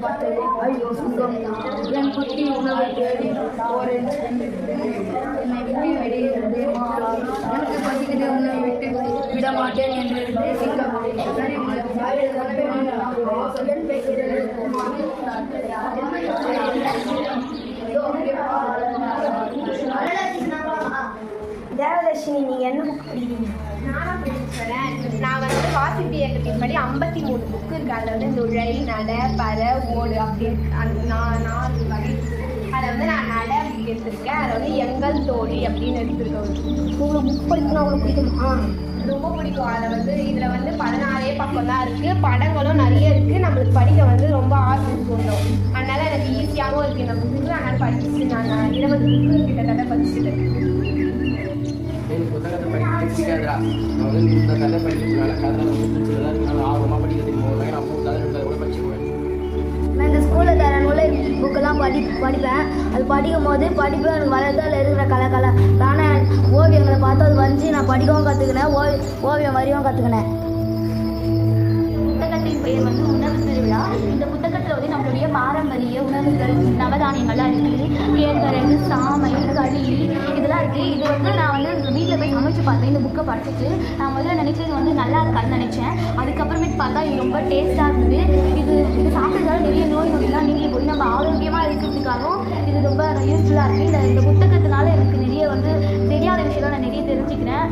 பார்த்தது ஐயோ சுகம் என் குட்டி உணவை தேடி என்னை விட்டு எனக்கு பசிக்குது உன்னை விட்டு விட மாட்டேன் என்று என் பேசுகிறது தேவதர்ஷினி நீங்க என்ன புக் படிக்கிறீங்க? நானும் நான் வந்து வாசிப்பு இயக்கத்தின் படி ஐம்பத்தி மூணு புக்கு இருக்கு. அதில் வந்து நுழை நட பற ஓடு அப்படி இருக்கு. அந்த நான் நாலு வகை. அதில் வந்து நான் நட எடுத்திருக்கேன். அதில் வந்து எங்கள் தோழி அப்படின்னு எடுத்திருக்கேன் உங்களுக்கு புக் படிக்கணும் உங்களுக்கு பிடிக்குமா? ரொம்ப பிடிக்கும். அதில் வந்து இதில் வந்து பதினாறே பக்கம் தான் இருக்குது படங்களும் நிறைய இருக்குது நம்மளுக்கு படிக்க வந்து ரொம்ப ஆசை தோணும் அதனால் எனக்கு ஈஸியாகவும் இருக்குது இந்த புக்கு அதனால் படிச்சு நான் இருபது புக்கு கிட்டத்தட்ட படிக்கிறது பிடிக்காதுடா நான் வந்து இந்த கதை படிக்கிறதுனால கதை நான் ஆர்வமாக படிக்கிறதுக்கு போவேன் நான் மூணு கதை ரெண்டு கூட படிச்சிருவேன் நான் இந்த ஸ்கூலில் தர நூலை புக்கெல்லாம் படி படிப்பேன். அது படிக்கும் போது படிப்பு எனக்கு வரது அதில் இருக்கிற கலை கலை ஆனால் ஓவியங்களை பார்த்து அது வரைஞ்சி நான் படிக்கவும் கற்றுக்கினேன் ஓ ஓவியம் வரையவும் கற்றுக்கினேன் புத்தகத்தின் பெயர் வந்து உணவு திருவிழா. இந்த புத்தகத்தில் வந்து நம்மளுடைய பாரம்பரிய உணவுகள் நவதானியங்கள்லாம் இருக்குது கேழ்வரகு சாமை களி இதெல்லாம் இருக்குது இது வந்து நான் வந்து சமைச்சு பார்த்தேன். இந்த புக்கை படிச்சுட்டு நான் முதல்ல நினைச்சது வந்து நல்லா இருக்காதுன்னு நினச்சேன். அதுக்கப்புறமேட்டு பார்த்தா இது ரொம்ப டேஸ்ட்டாக இருந்தது. இது இது சாப்பிட்டதால நிறைய நோய் நொடிலாம் நீங்கி போய் நம்ம ஆரோக்கியமாக இருக்கிறதுக்காகவும் இது ரொம்ப யூஸ்ஃபுல்லாக இருக்குது இந்த இந்த புத்தகத்தினால எனக்கு நிறைய வந்து தெரியாத விஷயம்லாம் நான் நிறைய தெரிஞ்சுக்கிறேன்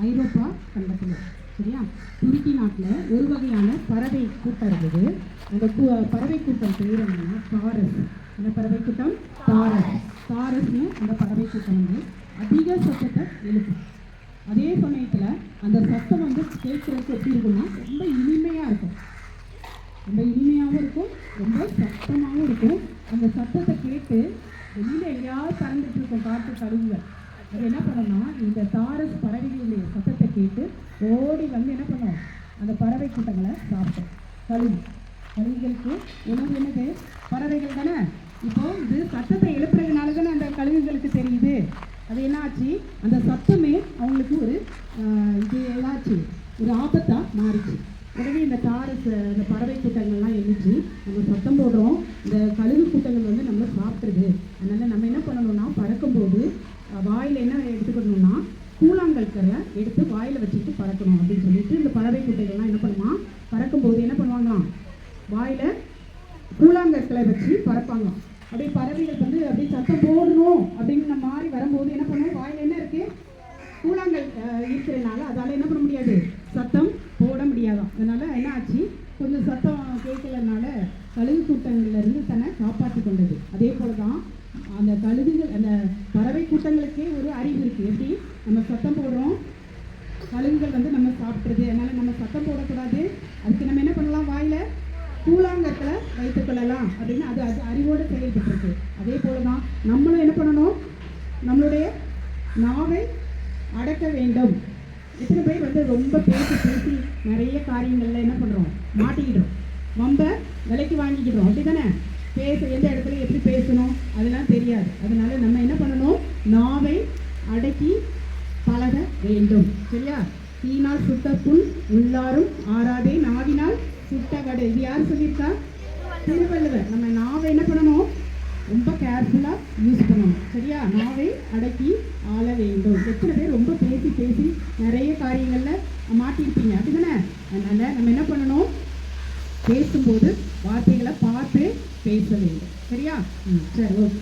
ஐரோப்பா கண்டத்தில் சரியா? துருக்கி நாட்டில் ஒரு வகையான பறவை கூட்டம் இருக்குது அந்த கூ- பறவை கூட்டம் பேர் என்னன்னா தாரஸ். அந்த பறவை கூட்டம்? தாரஸ். தாரஸ்னு அந்த பறவை கூட்டம் வந்து அதிக சத்தத்தை எழுப்பும். அதே சமயத்தில் அந்த சத்தம் வந்து கேட்குறதுக்கு எப்படி இருக்கும்னா ரொம்ப இனிமையாக இருக்கும். ரொம்ப இனிமையாகவும் இருக்கும் ரொம்ப சத்தமாகவும் இருக்கும். அந்த சத்தத்தை கேட்டு வெளியில் எங்கேயாவது பறந்துட்டு இருக்கும் காட்டு கழுவுகள் அது என்ன பண்ணணும்னா இந்த தாரஸ் பறவைகளுடைய கேட்டு ஓடி வந்து என்ன பண்ணும் அந்த பறவை கூட்டங்களை சாப்பிடும் கழிவு கழுவிகளுக்கு உணவு என்னது? பறவைகள் தானே? இப்போ இது சத்தத்தை எழுப்புறதுனால தானே அந்த கழிவுகளுக்கு தெரியுது. அது என்ன ஆச்சு? அந்த சத்தமே அவங்களுக்கு ஒரு ஆஹ், இது என்னாச்சு ஒரு ஆபத்தாக மாறிச்சு. உடனே இந்த தாரஸ் இந்த பறவை கூட்டங்கள்லாம் எழுந்துச்சு நம்ம சத்தம் போடுறோம். இந்த கழுகு கூட்டங்கள் வந்து நம்ம சாப்பிட்ருது அதனால நம்ம என்ன பண்ணணும்னா பறக்கும்போது வாயில் வாயில என்ன எடுத்துக்கணும் கூழாங்கற்களை எடுத்து வாயில வச்சுட்டு பறக்கணும் அப்படின்னு சொல்லிட்டு இந்த பறவை கூட்டைகள்லாம் என்ன பண்ணுமா பறக்கும்போது என்ன பண்ணுவாங்களாம் வாயில கூழாங்கற்களை வச்சு பறப்பாங்க அப்படியே பறவைகள் வந்து அப்படியே சத்தம் போடணும் அப்படின்னு மாதிரி வரும்போது என்ன பண்ணுவோம்? வாயில் என்ன இருக்கு? கூழாங்கல் இருக்கிறதுனால அதால் என்ன பண்ண முடியாது? சத்தம் போட முடியாதாம். அதனால என்ன ஆச்சு? கொஞ்சம் சத்தம் கேட்கலனால கழுகு கூட்டங்கள்லேருந்து தன்னை காப்பாற்றி கொண்டது. அதே போல தான் அந்த கழுகுகள் அந்த பறவை கூட்டங்களுக்கே ஒரு அறிவு இருக்குது எப்படி? நம்ம சத்தம் போடுறோம். கழுகுகள் வந்து நம்ம சாப்பிட்றது. அதனால நம்ம சத்தம் போடக்கூடாது. அதுக்கு நம்ம என்ன பண்ணலாம் வாயில? கூழா வைத்துக் கொள்ளலாம் அப்படின்னு அது அது அறிவோடு செயல்பட்டுருக்கு. அதே போல தான் நம்மளும் என்ன பண்ணணும்? நம்மளுடைய நாவை அடக்க வேண்டும். எத்தனை பேர் வந்து ரொம்ப பேசி பேசி நிறைய காரியங்களில் என்ன பண்ணுறோம் மாட்டிக்கிட்டோம். ரொம்ப விலைக்கு வாங்கிக்கிடுறோம் அப்படி தானே பேச எந்த இடத்துல எப்படி பேசணும்? அதெல்லாம் தெரியாது. அதனால நம்ம என்ன பண்ணணும்? நாவை அடக்கி பழக வேண்டும். சரியா? தீனால் சுட்ட புண் உள்ளாரும் ஆறாதே. நாவினால் சுட்ட கடை. இது யார் சொல்லியிருக்கா? திருவள்ளுவர் நம்ம நாவை என்ன பண்ணணும்? ரொம்ப கேர்ஃபுல்லாக யூஸ் பண்ணணும். சரியா? நாவை அடக்கி ஆள வேண்டும். எத்தனை பேர் ரொம்ப பேசி பேசி நிறைய காரியங்களில் மாட்டியிருப்பீங்க. அப்படிதானே? அதனால் நம்ம என்ன பண்ணணும்? பேசும்போது வார்த்தைகளை பார்த்து பேச வேண்டும். சரியா? ம் சரி ஓகே.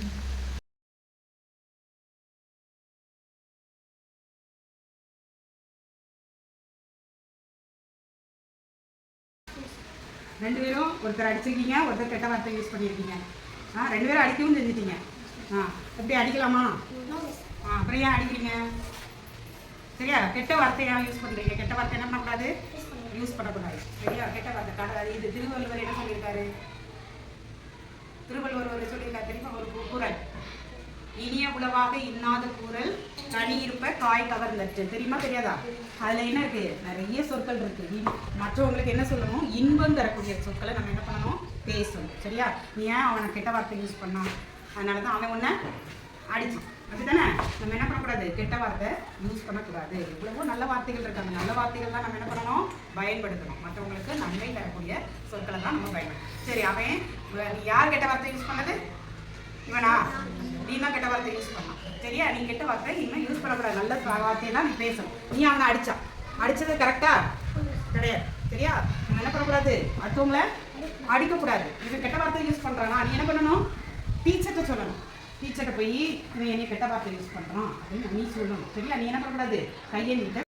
ரெண்டு பேரும் ஒருத்தர் அடிச்சிருக்கீங்க ஒருத்தர் கெட்ட வார்த்தை யூஸ் பண்ணியிருக்கீங்க ஆ ரெண்டு பேரும் அடிக்கவும் செஞ்சுட்டீங்க ஆ எப்படி அடிக்கலாமா? ஆ அப்புறம் ஏன் அடிக்கிறீங்க? சரியா? கெட்ட வார்த்தையாக யூஸ் பண்ணுறீங்க கெட்ட வார்த்தை என்ன பண்ணக்கூடாது? யூஸ் பண்ணக்கூடாது. சரியா? கெட்ட வார்த்தை கடை இது திருவள்ளுவர் என்ன சொல்லியிருக்காரு? திருவள்ளுவர் சொல்லியிருக்காரு தெரியுமா? ஒரு குரல் இனிய உளவாக இன்னாத கூறல் கனி இருப்ப காய் கவர்ந்தற்று. தெரியுமா தெரியாதா? அதுல என்ன இருக்கு? நிறைய சொற்கள் இருக்கு. மற்றவங்களுக்கு என்ன சொல்லணும்? இன்பம் தரக்கூடிய சொற்களை நம்ம என்ன பண்ணணும்? பேசணும். சரியா? நீ ஏன் அவனை கெட்ட வார்த்தை யூஸ் பண்ணான் அதனால தான் அவன் உன்னை அடிச்சான் அப்படித்தானே? நம்ம என்ன பண்ணக்கூடாது? கெட்ட வார்த்தை யூஸ் பண்ணக்கூடாது. இவ்வளவோ நல்ல வார்த்தைகள் இருக்காங்க. நல்ல வார்த்தைகள் தான் நம்ம என்ன பண்ணணும்? பயன்படுத்தணும். மற்றவங்களுக்கு நன்மை தரக்கூடிய சொற்களை தான் நம்ம பயன்படுத்தணும். சரி அவன் இவன் யார் கெட்ட வார்த்தை யூஸ் பண்ணது? இவனா? நீ தான் கெட்ட வார்த்தை யூஸ் சரியா? நீ கெட்ட வார்த்தை இனிமேல் யூஸ் பண்ணக்கூடாது. நல்ல வார்த்தையை தான் நீ பேசணும். நீ அவனை அடிச்சா. அடிச்சது கரெக்டா கிடையாது. சரியா? நம்ம என்ன பண்ணக்கூடாது? அடுத்தவங்கள அடிக்கக்கூடாது. இவன் கெட்ட வார்த்தை யூஸ் பண்ணுறானா நீ என்ன பண்ணணும்? டீச்சர்கிட்ட சொல்லணும். டீச்சர்கிட்ட போய் இவன் என்னை கெட்ட வார்த்தை யூஸ் பண்ணுறான் அப்படின்னு நீ சொல்லணும். சரியா? நீ என்ன பண்ணக்கூடாது? கையை நீட்ட